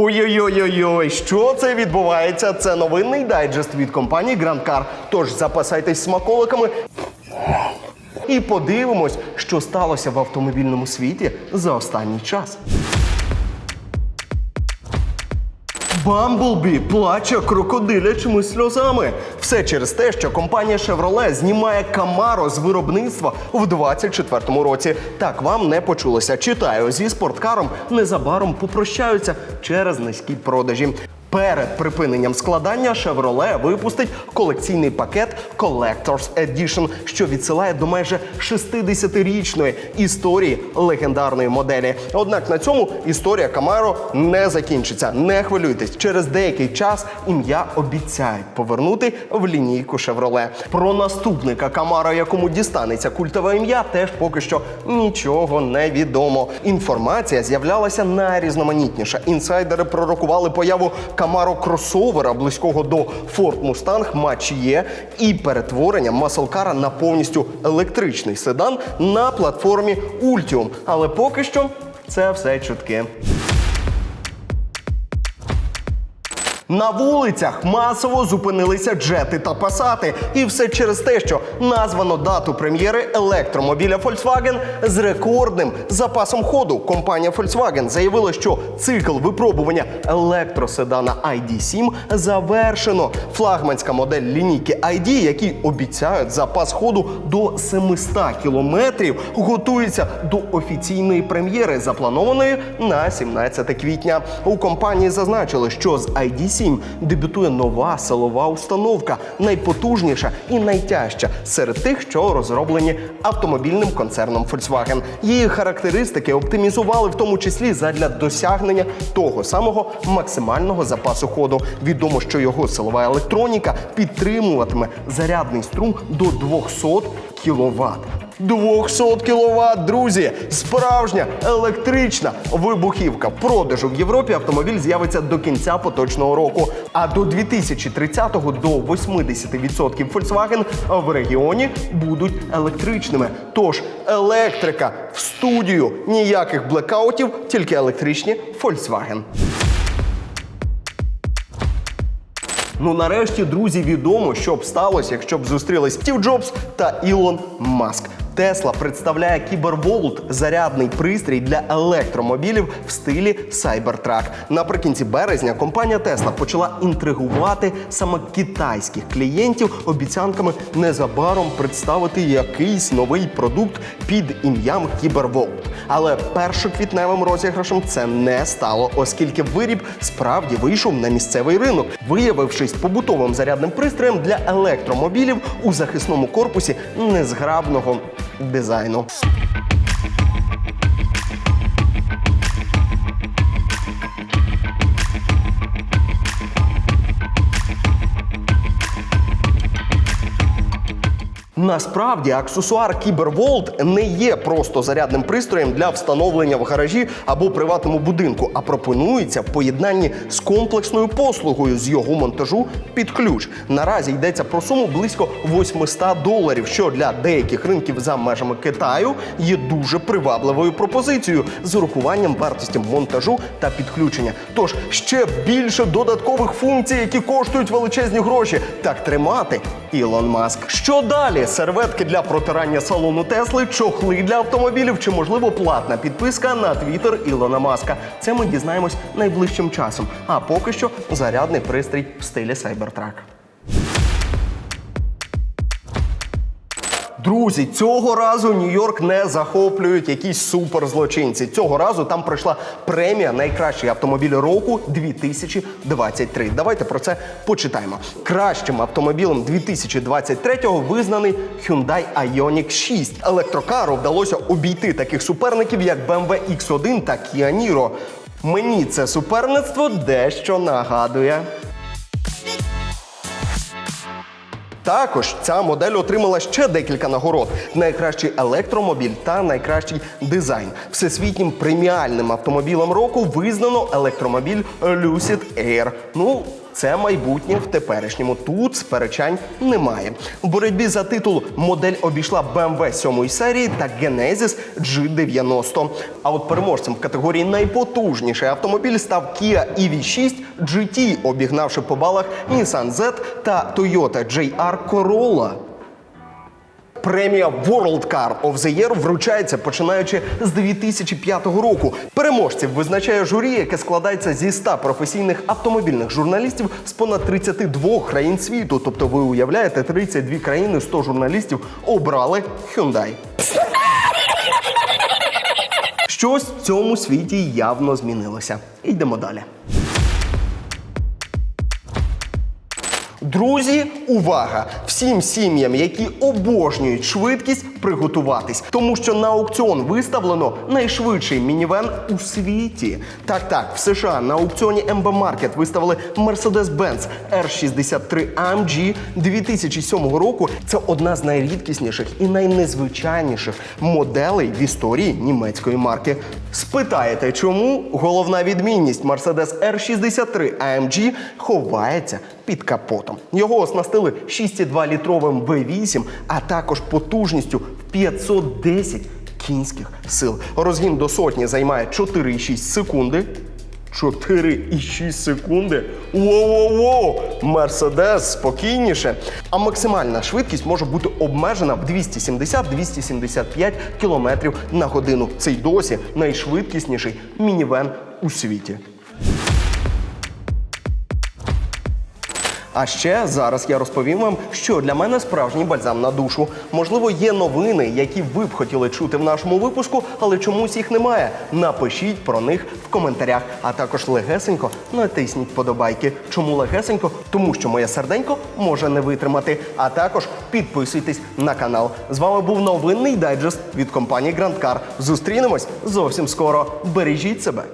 Ой-ой-ой-ой, що це відбувається? Це новинний дайджест від компанії Grand Car. Тож запасайтесь смаколиками. І подивимось, що сталося в автомобільному світі за останній час. Бамблбі плаче крокодилячими сльозами. Все через те, що компанія Chevrolet знімає Camaro з виробництва в 24-му році. Так вам не почулося. Читаю зі спорткаром незабаром попрощаються через низькі продажі. Перед припиненням складання Chevrolet випустить колекційний пакет Collector's Edition, що відсилає до майже 60-річної історії легендарної моделі. Однак на цьому історія Camaro не закінчиться. Не хвилюйтесь, через деякий час ім'я обіцяють повернути в лінійку Chevrolet. Про наступника Camaro, якому дістанеться культове ім'я, теж поки що нічого не відомо. Інформація з'являлася найрізноманітніша. Інсайдери пророкували появу Camaro кросовера близького до Ford Mustang Mach-E і перетворення маслкара на повністю електричний седан на платформі Ultium. Але поки що це все чутки. На вулицях масово зупинилися джети та пасати, і все через те, що названо дату прем'єри електромобіля Volkswagen з рекордним запасом ходу. Компанія Volkswagen заявила, що цикл випробування електроседана ID7 завершено. Флагманська модель лінійки ID, які обіцяють запас ходу до 700 кілометрів, готується до офіційної прем'єри, запланованої на 17 квітня. У компанії зазначили, що з ID7 дебютує нова силова установка, найпотужніша і найтяжча серед тих, що розроблені автомобільним концерном Volkswagen. Її характеристики оптимізували в тому числі задля досягнення того самого максимального запасу ходу. Відомо, що його силова електроніка підтримуватиме зарядний струм до 200 кВт. 200 кВт, друзі! Справжня електрична вибухівка. Продажу в Європі автомобіль з'явиться до кінця поточного року. А до 2030-го до 80% Volkswagen в регіоні будуть електричними. Тож електрика в студію ніяких блекаутів, тільки електричні Volkswagen. Ну нарешті, друзі, відомо, що б сталося, якщо б зустрілись Стів Джобс та Ілон Маск. Тесла представляє Кіберволт зарядний пристрій для електромобілів в стилі Cybertruck. Наприкінці березня компанія Тесла почала інтригувати саме китайських клієнтів обіцянками незабаром представити якийсь новий продукт під ім'ям Кіберволт. Але першоквітневим розіграшем це не стало, оскільки виріб справді вийшов на місцевий ринок, виявившись побутовим зарядним пристроєм для електромобілів у захисному корпусі незграбного designo Насправді аксесуар Кіберволт не є просто зарядним пристроєм для встановлення в гаражі або приватному будинку, а пропонується в поєднанні з комплексною послугою з його монтажу під ключ. Наразі йдеться про суму близько 800 доларів, що для деяких ринків за межами Китаю є дуже привабливою пропозицією з урахуванням вартості монтажу та підключення. Тож ще більше додаткових функцій, які коштують величезні гроші. Так тримати Ілон Маск. Що далі? Серветки для протирання салону Тесли, чохли для автомобілів чи, можливо, платна підписка на твіттер Ілона Маска. Це ми дізнаємось найближчим часом. А поки що зарядний пристрій в стилі Cybertruck. Друзі, цього разу Нью-Йорк не захоплюють якісь суперзлочинці. Цього разу там пройшла премія Найкращий автомобіль року 2023. Давайте про це почитаємо. Кращим автомобілем 2023-го визнаний Hyundai Ioniq 6. Електрокару вдалося обійти таких суперників, як BMW X1 та Kia Niro. Мені це суперництво дещо нагадує. Також ця модель отримала ще декілька нагород: найкращий електромобіль та найкращий дизайн. Всесвітнім преміальним автомобілем року визнано електромобіль Lucid Air. Ну, Це майбутнє в теперішньому. Тут сперечань немає. В боротьбі за титул модель обійшла BMW 7 серії та Genesis G90. А от переможцем в категорії найпотужніший автомобіль став Kia EV6 GT, обігнавши по балах Nissan Z та Toyota JR Corolla. Премія World Car of the Year вручається починаючи з 2005 року. Переможців визначає журі, яке складається зі 100 професійних автомобільних журналістів з понад 32 країн світу. Тобто, ви уявляєте, 32 країни, 100 журналістів обрали Hyundai. Щось в цьому світі явно змінилося. Йдемо далі. Друзі, увага! Всім сім'ям, які обожнюють швидкість, приготуватись, тому що на аукціон виставлено найшвидший мінівен у світі. Так, так, в США на аукціоні MB Market виставили Mercedes-Benz R63 AMG 2007 року. Це одна з найрідкісніших і найнезвичайніших моделей в історії німецької марки. Спитаєте, чому головна відмінність Mercedes R63 AMG ховається під капотом. Його оснастили 6,2 літровим V8, а також потужністю в 510 кінських сил. Розгін до сотні займає 4,6 секунди. 4,6 секунди. Воу-воу-воу! Мерседес спокійніше. А максимальна швидкість може бути обмежена в 270-275 км на годину. Це й досі найшвидкісніший мінівен у світі. А ще зараз я розповім вам, що для мене справжній бальзам на душу. Можливо, є новини, які ви б хотіли чути в нашому випуску, але чомусь їх немає. Напишіть про них в коментарях, а також легесенько натисніть подобайки. Чому легесенько? Тому що моє серденько може не витримати. А також підписуйтесь на канал. З вами був новинний дайджест від компанії Grand Car. Зустрінемось зовсім скоро. Бережіть себе.